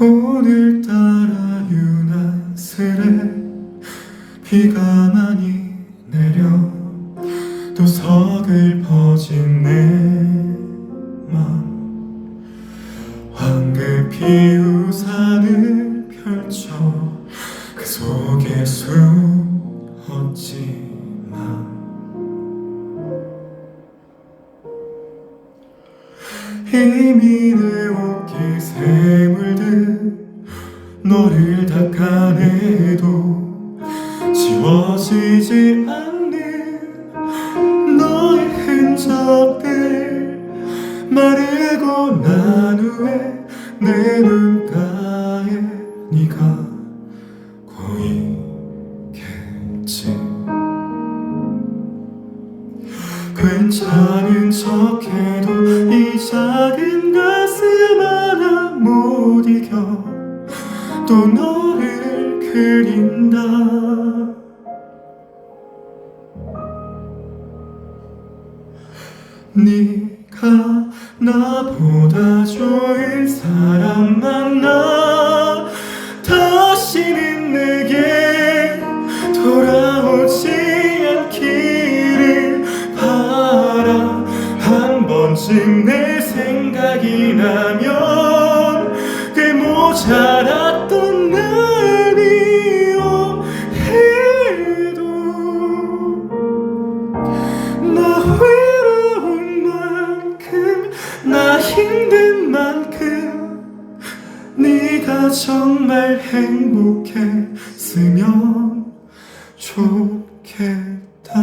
오늘따라 유난스레 비가 많이 내려. 또 서글퍼진 내맘. 황급히 우산을 펼쳐 그 속에 숨었지만. 이미 내 옷깃 새물들 너를 닦아내도 지워지지 않는 너의 흔적들 마르고 난 후에 내 눈가에 네가 고이겠지. 괜찮은 척해도 이 작은 가슴 하나 못 이겨 또 너를 그린다. 네가 나보다 좋은 사람 만나. 다시는 내게 돌아오지 않기를 바라. 한 번쯤 내 생각이 나면 꽤 모자랐 힘든 만큼 네가 정말 행복했으면 좋겠다.